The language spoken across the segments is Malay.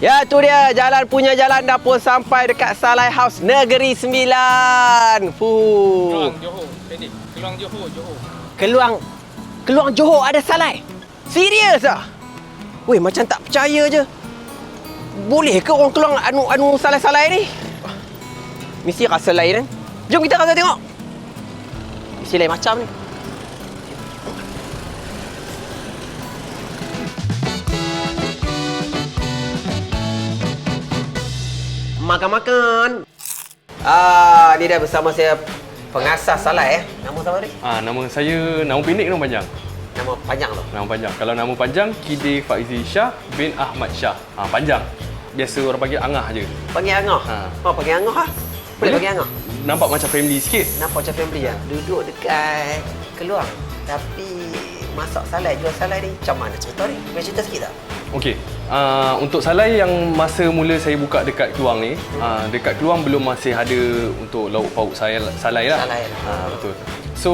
Ya tu dia jalan punya jalan dah pun sampai dekat Salai House Negeri Sembilan. Fuh. Keluang Johor. Pendek. Keluang Johor, Johor. Keluang Keluang Johor ada Salai. Serius ah? Weh macam tak percaya je. Boleh ke orang keluang anu anu Salai-salai ni? Mesti rasa lain kan? Jom kita rasa tengok. Mesti lain macam ni. Makan-makan. Ah, ni dah bersama saya pengasas Salai eh. Nama siapa ni? Ah, nama saya nama pendek ke nama panjang? Nama panjang tu. Nama panjang. Kalau nama panjang Kide Faizi Shah bin Ahmad Shah. Ah, panjang. Biasa orang panggil Angah je. Panggil Angah. Ha. Oh, panggil Angah ha? Boleh panggil Angah? Nampak macam family sikit. Nampak macam family ya? Duduk dekat keluar. Tapi masak salai, jual salai ni macam mana cerita ni? Boleh cerita sikit tak? Okey. Uh, untuk salai yang masa mula saya buka dekat Keluang ni, uh, dekat Keluang belum masih ada untuk lauk pauk salai, salai lah. Salai. Uh, betul. So,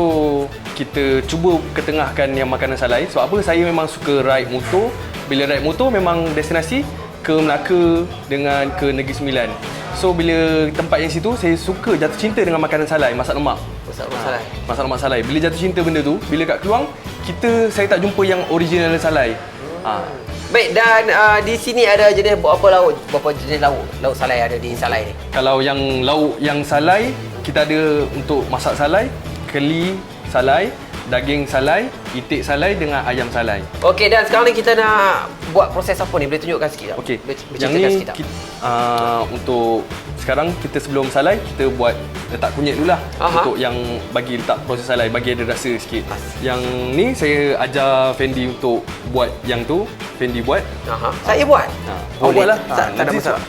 kita cuba ketengahkan yang makanan salai. Sebab apa? Saya memang suka ride motor. Bila ride motor memang destinasi ke Melaka dengan ke Negeri Sembilan. So, bila tempat yang situ, saya suka jatuh cinta dengan makanan salai, masak lemak. Masak rumah salai. Masak lemak salai. Bila jatuh cinta benda tu, bila kat Keluang, kita saya tak jumpa yang original salai. Ha. Baik, dan uh, di sini ada jenis berapa lauk? Berapa jenis lauk? Lauk salai ada di salai ni? Kalau yang lauk yang salai, kita ada untuk masak salai, keli salai, daging salai, itik salai dengan ayam salai. Okey, dan sekarang ni kita nak buat proses apa ni? Boleh tunjukkan sikit tak? Okey. Yang ni sikit tak? kita, uh, untuk sekarang kita sebelum salai kita buat letak kunyit dulu lah Aha. untuk yang bagi letak proses salai bagi ada rasa sikit. As. Yang ni saya ajar Fendi untuk buat yang tu, Fendi buat. Aha. Saya buat? Ha, Boleh. awak buat lah. Tak, tak ada masalah.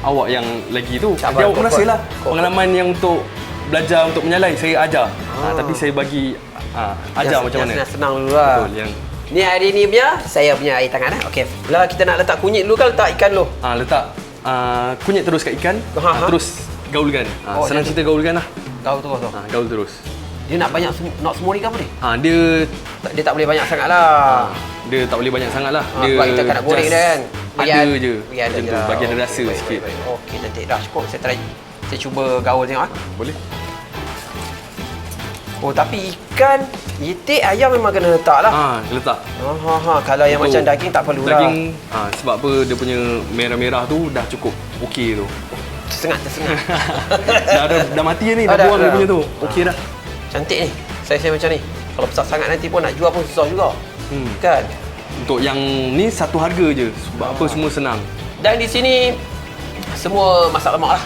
Awak yang lagi tu. Sabar, Nanti awak rasa lah pengalaman yang untuk belajar untuk menyalai saya ajar. Ha, Ah. tapi saya bagi ha, ajar Yang- macam yang mana. Senang-senang dulu lah. Betul, yang Ni hari ni punya, saya punya air tangan eh. Okey. Lah kita nak letak kunyit dulu kan letak ikan dulu. ha, letak uh, kunyit terus kat ikan, Ha, ha, ha. terus gaulkan. Ha, Oh, senang dia- cerita gaulkan lah. Tu tu. Ha, gaul terus. Dia nak banyak nak semua ni ke apa ni? Ha, dia Tak- Dia tak boleh banyak sangat lah. ha, dia tak boleh banyak sangat lah. Ha, dia sebab kita akan nak goreng dia kan. Ada je. Bagi ada je lah. Bagi ada Okey, rasa baik, sikit. baik, baik. Okey, cantik. Dah cukup. Saya try. Saya cuba gaul tengok ah. Boleh? Oh, tapi ikan, itik, ayam memang kena letak lah. Ha, letak. Ha, ha, ha. Kalau yang Untuk macam daging tak perlu lah. Daging ha, sebab apa dia punya merah-merah tu dah cukup okey tu. Tersengat, tersengat. dah, dah, dah mati ni, Ah, dah, dah, buang dah. dia punya tu. Okey dah. Cantik ni. Saya-saya macam ni. Kalau besar sangat nanti pun nak jual pun susah juga. Hmm. Kan? Untuk yang ni satu harga je. Sebab apa semua senang. Dan di sini semua masak lemak lah.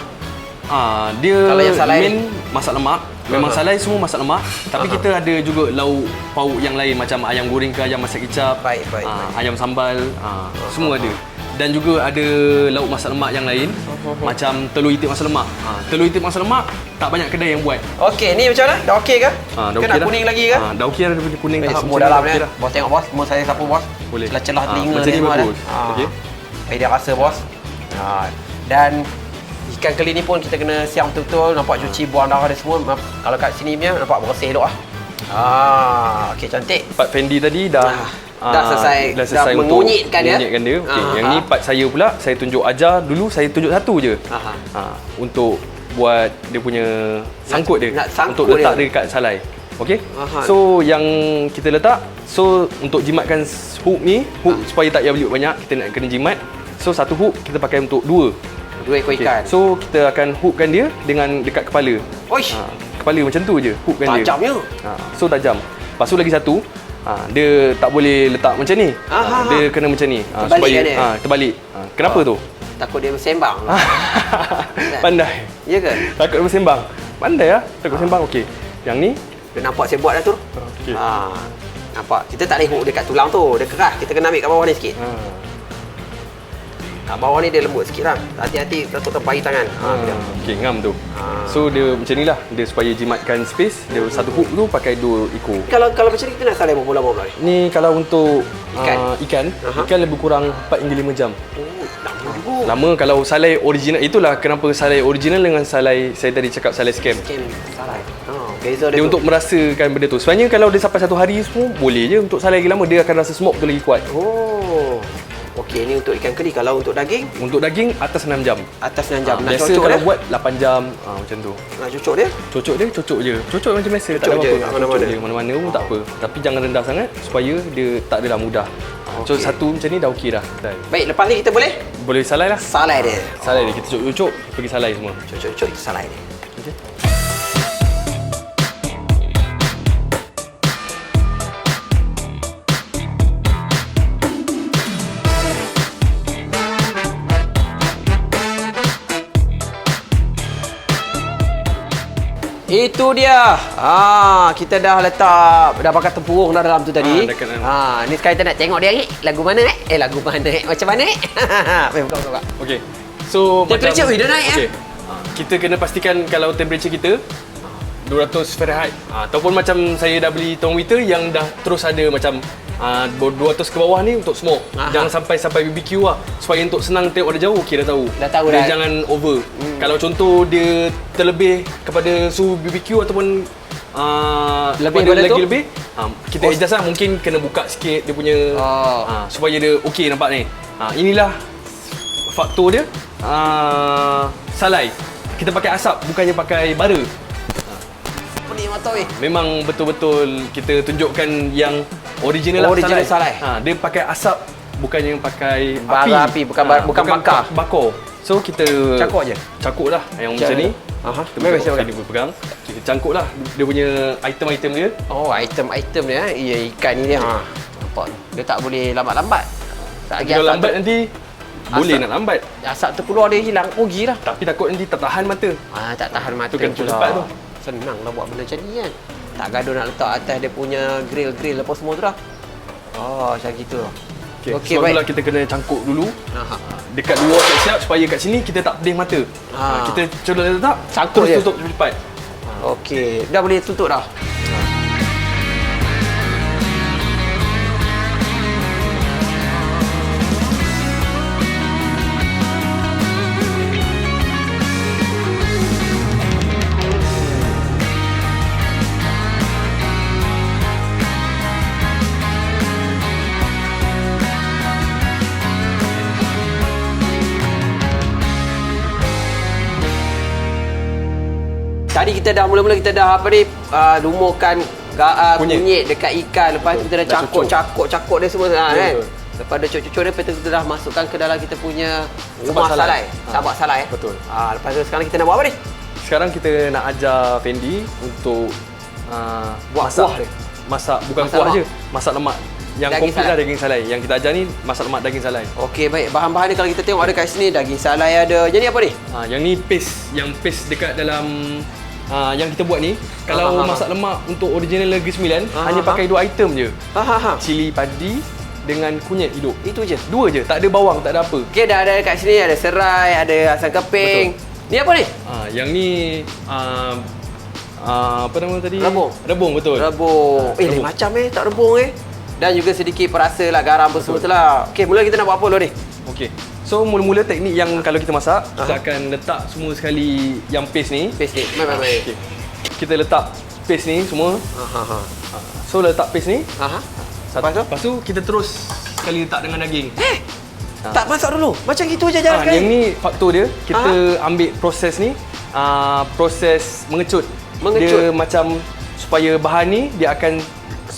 Ah, dia Kalau yang salai main masak lemak. Memang Aha. salai semua masak lemak. Tapi Aha. kita ada juga lauk pauk yang lain macam ayam goreng ke ayam masak kicap. Baik, baik, ah, baik. Ayam sambal. Ah, semua ada. Dan juga ada lauk masak lemak yang lain. Macam telur itik masak lemak. Ah, telur itik masak lemak tak banyak kedai yang buat. Okey, ni macam mana? Dah okey ke? Ah, dah ke okey nak dah. kuning lagi ke? Ah, dah okey dah dia punya kuning Eh, tahap semua dalam ni. dah. Bos tengok bos, semua saya sapu bos. Boleh. Celah-celah Ah, telinga macam ni bagus. Ah. Okey. Eh, dia rasa bos. Ah, dan ikan keli ni pun kita kena siam betul-betul, nampak cuci buang darah dia semua. Kalau kat sini punya nampak bersih elok ah. Ah, okey cantik. Part Fendi tadi dah Ah, dah ah, selesai. dah selesai Dah untuk mengunyitkan dia. mengunyitkan dia. Okey, Ah, yang ah. ni part saya pula saya tunjuk ajar dulu saya tunjuk satu je. Aha. Ha, untuk buat dia punya sangkut dia nak sangkut untuk letak dia. dia dekat salai. Okey? Aha. So yang kita letak so untuk jimatkan hook ni, hook Ah. supaya tak payah beli banyak, kita nak kena jimat. So satu hook kita pakai untuk dua. Dua ekor ikan. So kita akan hookkan dia dengan dekat kepala. Oish. Ha, kepala macam tu je, hookkan dia. Tajamnya. Ha, so tajam. Lepas tu lagi satu, ha, dia tak boleh letak macam ni. Ah, Ha, ah, dia ah. kena macam ni. Ha, Terbalik supaya, kan dia? Ha, terbalik. Ha, kenapa Oh. tu? Takut dia bersembang. Pandai. Ya ke? Takut bersembang. Pandai lah. Takut bersembang. Okey. Yang ni. Dia nampak saya buat dah tu. Okey. Ha. Nampak? Kita tak boleh hook dekat tulang tu. Dia keras. Kita kena ambil kat bawah ni sikit. Ha. Kat bawah ni dia lembut sikit lah. Hati-hati takut terpahi tangan. Ha. Ha. Okey, ngam tu. Ah. So dia macam ni lah. Dia supaya jimatkan space, dia satu hook tu pakai dua ekor. Kalau kalau macam ni kita nak salai pula ni? Ni kalau untuk Ikan? uh, ikan, Aha. ikan lebih kurang 4 hingga 5 jam. Oh, lama juga. Lama kalau salai original itulah kenapa salai original dengan salai saya tadi cakap salai scam. Scam salai. Ha. Beza dia, Dia tu. untuk merasakan benda tu. Sebenarnya kalau dia sampai satu hari semua boleh je untuk salai lagi lama dia akan rasa smoke tu lagi kuat. Oh. Okey, ni untuk ikan keli. Kalau untuk daging, Untuk daging atas 6 jam. atas 6 jam. Ah, Nak biasa cocok kalau dia? buat 8 jam ah, macam tu. Nak cocok dia? Cocok dia, cocok je. Cocok macam biasa, tak ada Cocok je apa-apa. kat mana-mana. Cocok je, mana-mana pun tak apa. Tapi jangan rendah sangat supaya dia tak adalah mudah. So Okey. satu macam ni dah okey dah. Baik, lepas ni kita boleh Boleh salai lah. salai dia. Salai dia, kita cocok-cocok, pergi salai semua. Cocok-cocok kita salai dia. Itu dia. Ah, kita dah letak dah pakai tempurung dah dalam tu tadi. Dalam. Ah, ni sekarang kita nak tengok dia ni. Lagu mana eh? Eh, lagu mana eh? Macam mana eh? Weh, buka buka. buka. Okey. So Temperature, ui, dia naik, eh? okay. Kita kena pastikan kalau temperature kita 200 Fahrenheit ha, ataupun macam saya dah beli thermometer yang dah terus ada macam uh, 200 ke bawah ni untuk smoke. Aha. Jangan sampai sampai BBQ lah supaya untuk senang tengok dari jauh dah tahu. Dah tahu dia dah. jangan over. Hmm. Kalau contoh dia terlebih kepada suhu BBQ ataupun uh, Lebih kepada pada lagi tu? lebih ha, kita Oh. adjust lah mungkin kena buka sikit dia punya Oh. ha, supaya dia okey nampak ni. Ha, inilah faktor dia uh, salai. Kita pakai asap bukannya pakai bara. Apa ni mata weh? Memang betul-betul kita tunjukkan yang original, Original lah salai. Ha, dia pakai asap bukannya pakai Bara api, bukan bar- bukan bakar. bakar. So kita Cangkuk je? Cangkuk lah yang Macam macam ni. Aha. Kita Memang pegang, siapa sini boleh pegang. Kita cangkuk lah dia punya item-item dia. Oh, item-item dia eh. Ya, ikan ni dia. Ha. Nampak. Dia tak boleh lambat-lambat. Tak lagi Kalau lambat tu, nanti boleh Asap. nak lambat. asap tu keluar dia hilang rugi lah. Tapi takut nanti tak tahan mata. Ah, tak tahan mata Tu kan cepat tu. Senang lah buat benda macam ni kan. Tak gaduh nak letak atas dia punya grill-grill apa semua tu dah. Oh, macam gitu. Okay, Okey, sebab baik. itulah kita kena cangkuk dulu. Aha. Dekat luar siap-siap supaya kat sini kita tak pedih mata. Ha. Kita coba letak, Cangkuk terus je. tutup cepat. Okey, dah boleh tutup dah. Kita dah mula-mula kita dah apa ni uh, lumuhkan ga, uh, kunyit. Kunyit. kunyit dekat ikan lepas tu kita dah cucuk. cakuk cakuk dia semua ha, Ya, kan. betul. Lepas dah cucuk-cucuk dia lepas tu kita dah masukkan ke dalam kita punya rumah salai. salai. Ha. Sabak salai eh. Betul. Ah lepas tu sekarang kita nak buat apa ni? Sekarang kita nak ajar Fendi untuk uh, Buat masak kuah dia. Masak bukan Masak kuah lemak. je, masak lemak. Yang Daging komplit salai. lah daging salai. Yang kita ajar ni masak lemak daging salai. Okey baik bahan-bahan ni kalau kita tengok ada kat sini daging salai ada. Jadi apa ni? Ha, yang ni paste, yang paste dekat dalam uh, yang kita buat ni. Kalau Ha, ha, ha. masak lemak untuk original Negeri Sembilan, Ha, hanya ha, ha. pakai dua item je. Ha ha ha. Cili padi dengan kunyit hidup. Itu je. Dua je, tak ada bawang, tak ada apa. Okey dah ada kat sini ada serai, ada asam keping. Ni apa ni? Ha, yang ni uh, uh, apa nama tadi? Rebung. Rebung betul. Rebung. Ha, Eh rebung. macam eh tak rebung eh. Dan juga sedikit perasa lah garam apa semua tu lah. Okey mula kita nak buat apa dulu ni? Okey. So mula-mula teknik yang kalau kita masak, kita Aha. akan letak semua sekali yang paste ni. Paste ni. Baik baik baik. Okey. Kita letak paste ni semua. Ha ha ha. Ha, So letak paste ni. Ha ha. Satu, Lepas tu? lepas tu kita terus sekali letak dengan daging. Eh. Ha. Tak masak dulu. Macam gitu je jalan Ha, sekali. yang ni faktor dia, kita ambil proses ni, uh, proses mengecut. Mengecut. Dia macam supaya bahan ni dia akan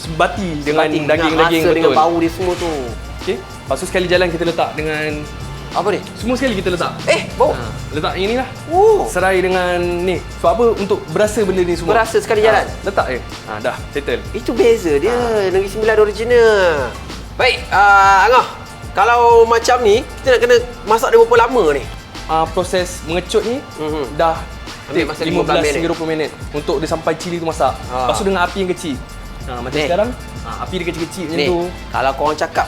sebati dengan Sebati, daging-daging betul. dengan bau dia semua tu. Okey. Lepas tu sekali jalan kita letak dengan Apa ni? semua sekali kita letak. Eh, bau. Ha, letak yang ni lah. Oh. Serai dengan ni. Sebab apa? Untuk berasa benda ni semua. Berasa sekali jalan? Ha, letak je. Ha, dah, settle. Itu beza dia Ha. Negeri Sembilan original. Baik, uh, Angah. Kalau macam ni, kita nak kena masak dia berapa lama ni? Uh, proses mengecut ni Mhm. dah Ambil masa 15 15 minit. hingga 20 minit untuk dia sampai cili tu masak. Ha. Lepas tu dengan api yang kecil. Ha, macam Ni. sekarang, ha, api dia kecil-kecil macam tu. kalau korang cakap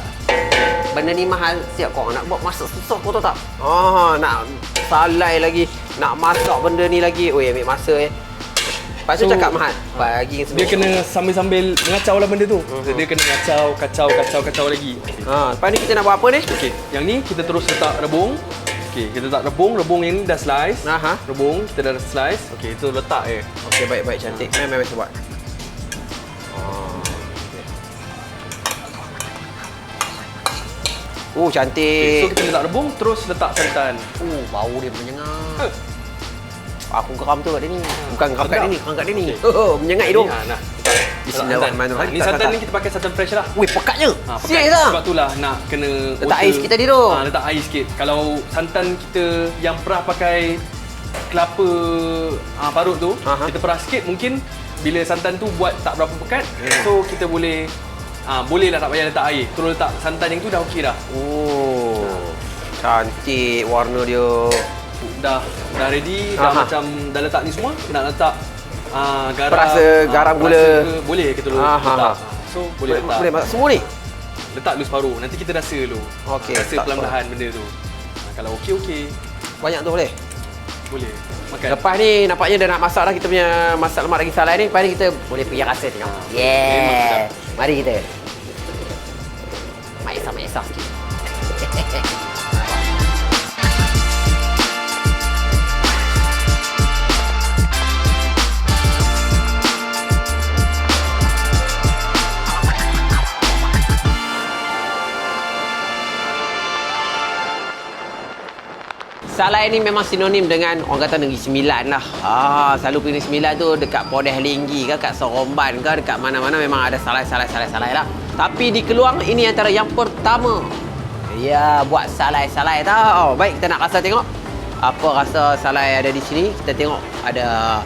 benda ni mahal, siap korang nak buat masak susah kau tahu tak? Ah, nak salai lagi, nak masak benda ni lagi. Oi, ambil masa eh. Lepas tu So, cakap mahal. Bagi Dia kena sambil-sambil mengacau lah benda tu. Mhm. Dia kena ngacau, kacau, kacau, kacau lagi. Ha, lepas ni kita nak buat apa ni? Okey, yang ni kita terus letak rebung. Okey, kita letak rebung. Rebung yang ni dah slice. Aha. Rebung, kita dah slice. Okey, itu letak je. Okey, baik-baik cantik. Mari, mari buat. Oh, Okay, so cantik. kita letak rebung, terus letak santan. Oh, bau dia menyengat. Aku geram tu kat dia ni. Bukan geram kat dia ni, geram kat dia ni. Okey. Oh, menyengat hidung. Ha, nah. Bismillahirrahmanirrahim. Ni santan ni kita pakai santan fresh lah. Weh, pekatnya. Ha, pekat. Serius lah. Sebab itulah nak kena Letak air sikit tadi tu. Ha, letak air sikit. Kalau santan kita yang perah pakai kelapa ha, parut tu, Aha. kita perah sikit mungkin bila santan tu buat tak berapa pekat, Hmm. so kita boleh ha, boleh lah tak payah letak air. Terus letak santan yang tu dah okey dah. Oh, cantik warna dia. Dah dah ready, dah Aha. macam dah letak ni semua, nak letak ha, garam. Perasa, garam, perasa gula. ke, boleh kita letak. Aha. letak. So boleh letak. Boleh masak semua ni? Letak dulu separuh. Nanti kita rasa dulu. Okey, Rasa perlahan-lahan benda tu. Ha, kalau okey okey, Banyak tu boleh? boleh. Makan. Lepas ni nampaknya dah nak masak dah kita punya masak lemak daging salai ni. Lepas ni kita boleh pergi rasa tengok. Yeah. Mari kita. Isah sikit. Salai ni memang sinonim dengan orang kata Negeri Sembilan lah. Ah, selalu Negeri Sembilan tu dekat Podeh Linggi ke, dekat Soromban ke, dekat mana-mana memang ada salai, salai, salai, salai lah. Tapi di Keluang ini antara yang pertama. Ya, buat salai-salai tau. Baik, kita nak rasa tengok. Apa rasa salai ada di sini. Kita tengok ada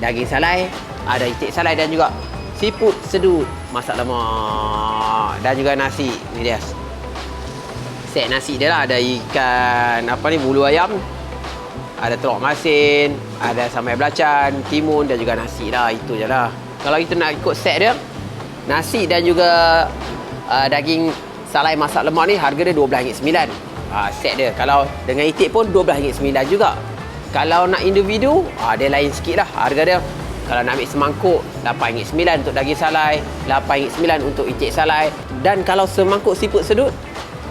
daging salai, ada itik salai dan juga siput sedut masak lemak dan juga nasi. Ni dia. Set nasi dia lah. Ada ikan apa ni bulu ayam. Ada telur masin. Ada sambal belacan timun dan juga nasi lah. Itu je lah. Kalau kita nak ikut set dia nasi dan juga uh, daging salai masak lemak ni harga dia RM12.9 uh, set dia kalau dengan itik pun RM12.9 juga kalau nak individu uh, dia lain sikit lah harga dia kalau nak ambil semangkuk RM8.9 untuk daging salai RM8.9 untuk itik salai dan kalau semangkuk siput sedut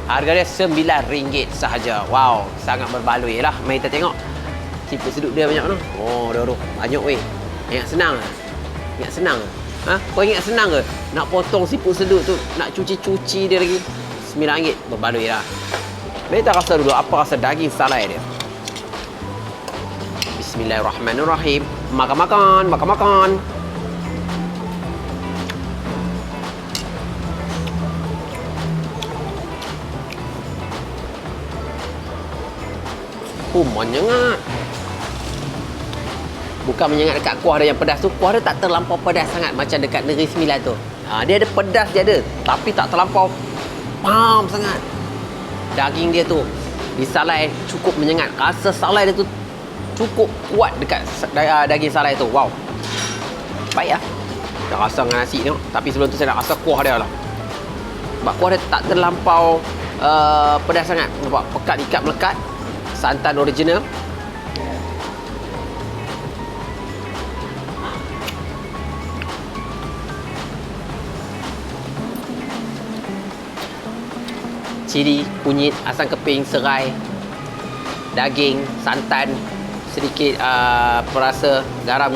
Harga dia RM9 sahaja. Wow, sangat berbaloi lah. Mari kita tengok. Siput sedut dia banyak mana? Oh, dah. Banyak weh. Ingat senang? Ingat senang? Ha? Kau ingat senang ke? Nak potong siput sedut tu, nak cuci-cuci dia lagi. RM9 berbaloi lah. Kita rasa dulu apa rasa daging salai dia. Bismillahirrahmanirrahim. Makan-makan, makan-makan. Oh, menyengat. Bukan menyengat dekat kuah dia yang pedas tu. Kuah dia tak terlampau pedas sangat macam dekat Negeri Sembilan tu. Ha, dia ada pedas dia ada. Tapi tak terlampau pam sangat. Daging dia tu disalai cukup menyengat. Rasa salai dia tu cukup kuat dekat da- daging salai tu. Wow. Baik lah. Dah rasa dengan nasi tengok. Tapi sebelum tu saya nak rasa kuah dia lah. Sebab kuah dia tak terlampau uh, pedas sangat. Nampak pekat ikat melekat. Santan original. Cili, kunyit, asam keping, serai, daging, santan, sedikit uh, perasa garam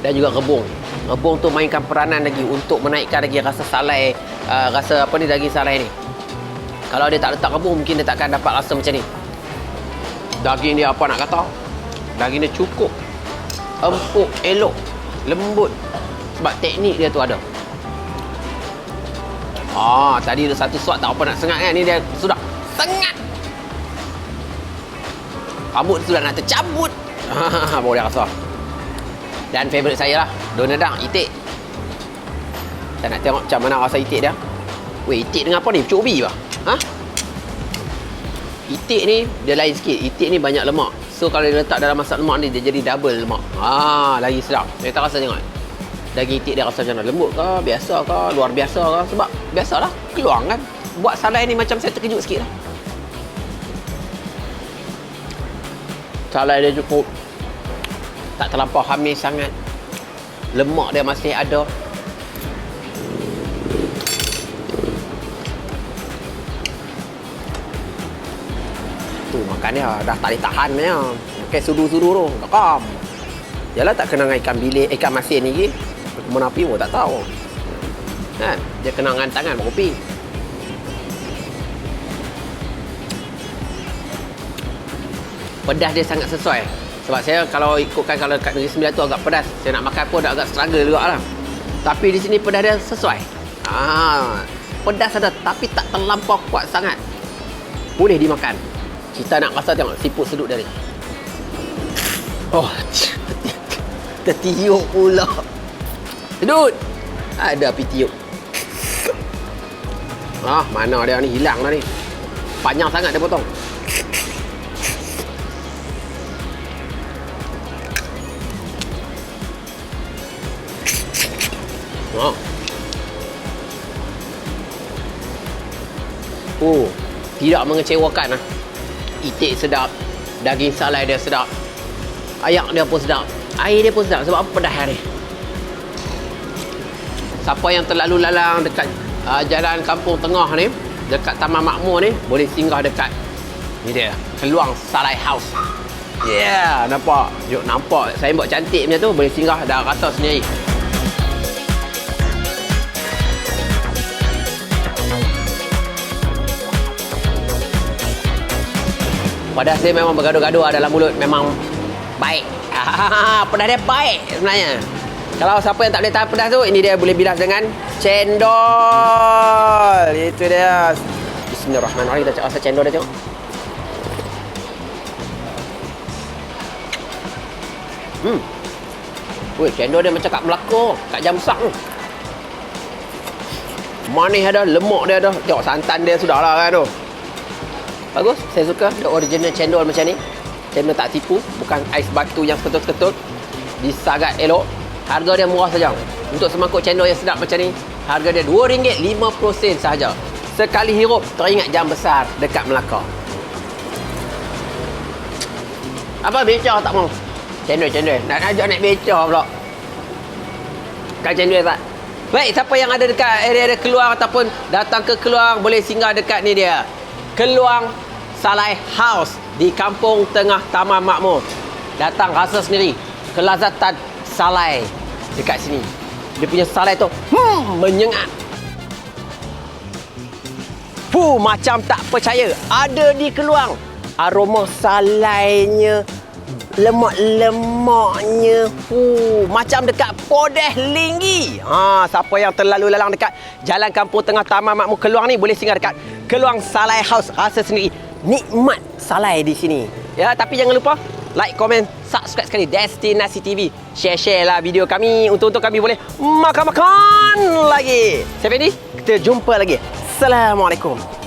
dan juga rebung. Rebung tu mainkan peranan lagi untuk menaikkan lagi rasa salai, uh, rasa apa ni daging salai ni. Kalau dia tak letak rebung mungkin dia takkan dapat rasa macam ni. Daging dia apa nak kata? Daging dia cukup. Empuk, elok, lembut. Sebab teknik dia tu ada. Ah, tadi ada satu suat tak apa nak sengat kan. Ni dia sudah sengat. Rambut sudah nak tercabut. Boleh rasa. Dan favourite saya lah, donedang, itik. Kita nak tengok macam mana rasa itik dia. Weh, itik dengan apa ni? Pucuk ubi bah? Ha? Itik ni, dia lain sikit. Itik ni banyak lemak. So, kalau dia letak dalam masak lemak ni, dia jadi double lemak. Ah, lagi sedap. Kita rasa tengok. Daging itik dia rasa macam mana? Lembut ke? Biasa ke? Luar biasa ke? Sebab, biasalah. Keluang kan? Buat salai ni macam saya terkejut sikit lah. Salai dia cukup tak terlampau hamis sangat. Lemak dia masih ada. tu makan dia dah tak boleh tahan dia. Pakai sudu-sudu tu. Kam. Yalah tak kena dengan ikan bilik, ikan masin ni Mana api pun tak tahu. Kan? Dia kena dengan tangan kopi. Pedas dia sangat sesuai. Sebab saya kalau ikutkan kalau kat Negeri Sembilan tu agak pedas. Saya nak makan pun agak struggle juga lah. Tapi di sini pedas dia sesuai. Ah, pedas ada tapi tak terlampau kuat sangat. Boleh dimakan. Kita nak rasa tengok siput sedut dia ni. Oh, tertiup pula. Sedut. Ada api tiup. Ah, mana dia ni hilang dah ni. Panjang sangat dia potong. Oh. Oh, tidak mengecewakan ah. Itik sedap, daging salai dia sedap. Ayak dia pun sedap. Air dia pun sedap sebab apa pedas ni. Siapa yang terlalu lalang dekat uh, jalan kampung tengah ni, dekat Taman Makmur ni, boleh singgah dekat ni dia, Keluang Salai House. Yeah, nampak. Jom nampak. Saya buat cantik macam tu, boleh singgah dah rasa sendiri. Pedas dia memang bergaduh-gaduh dalam mulut memang baik. pedas dia baik sebenarnya. Kalau siapa yang tak boleh tahan pedas tu, ini dia boleh bilas dengan cendol. Itu dia. Bismillahirrahmanirrahim. Kita cakap rasa cendol dia tengok. Hmm. Weh, cendol dia macam kat Melaka, kat jam besar tu. Manis ada, lemak dia ada. Tengok santan dia sudah lah kan tu. Bagus, saya suka the original cendol macam ni. Cendol tak tipu, bukan ais batu yang ketut-ketut. Disagat elok. Harga dia murah saja. Untuk semangkuk cendol yang sedap macam ni, harga dia RM2.50 sahaja. Sekali hirup, teringat jam besar dekat Melaka. Apa beca tak mau? Cendol, cendol. Nak ajak naik beca pula. Kan cendol tak? Baik, siapa yang ada dekat area-area keluar ataupun datang ke keluar boleh singgah dekat ni dia. Keluang Salai House di Kampung Tengah Taman Makmur. Datang rasa sendiri kelazatan salai dekat sini. Dia punya salai tu hmm, menyengat. Fuh, macam tak percaya. Ada di Keluang. Aroma salainya, lemak-lemaknya. Fuh, macam dekat Podeh Linggi. Ha, siapa yang terlalu lalang dekat Jalan Kampung Tengah Taman Makmur Keluang ni boleh singgah dekat Keluang Salai House. Rasa sendiri nikmat salai di sini. Ya, tapi jangan lupa like, komen, subscribe sekali Destinasi TV. Share-share lah video kami untuk-untuk kami boleh makan-makan lagi. Saya Fendi, kita jumpa lagi. Assalamualaikum.